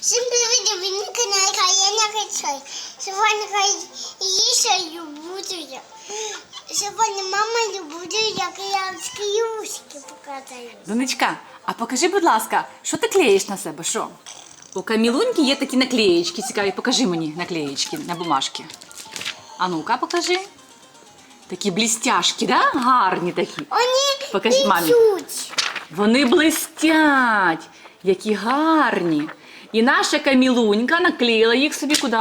Всім привіт, ви на каналі Каяна Хачай. Сьогодні хай їжа люблю. Сьогодні мама люблю, як я скіюшки показую. Донечка, а покажи, будь ласка, що ти клеїш на себе? Що? У Камілуньки є такі наклеєчки цікаві. Покажи мені наклеєчки на бумажки. А ну-ка, покажи. Такі блістяшки, да? Гарні такі. Вони Покажи мамі. Вони блистять, які гарні. І наша Камілунька наклеїла їх собі куди?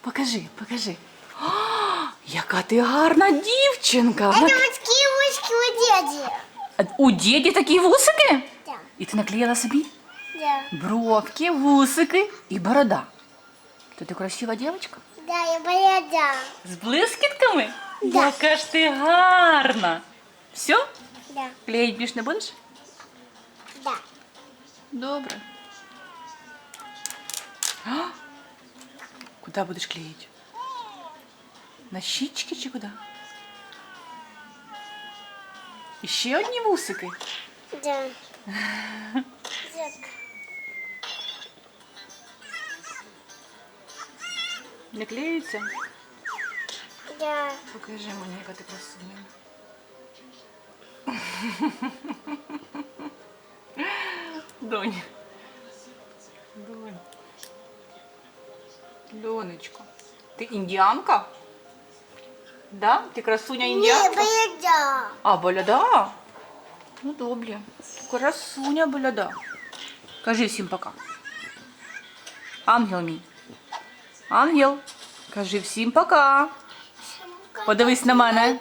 Покажи, покажи. О, яка ти гарна дівчинка. Це Вона- от скіюшки у дяді. У діді такі вусики? Так, І ти наклеїла собі? да. Бровки, вусики і борода. То ти красива дівчинка? Да, я бояда. З блискітками? Да. Яка ж ти гарна. Все? Да, Клеїть більш не будеш? да. Добре. А? Куди будеш клеїти? На щічки чи куди? І ще одні вусики. Да. Не клеються? Да. Покажи мені, яка ти красуня. Донь. Донь. Донечко. Ти індіанка? Да? Ти красуня Ні, індіанка? бояда. А, боляда? Ну, добре. Красуня боляда. Кажи всім пока. Ангел мій. Ангел. Кажи всім пока. Подивись на мене.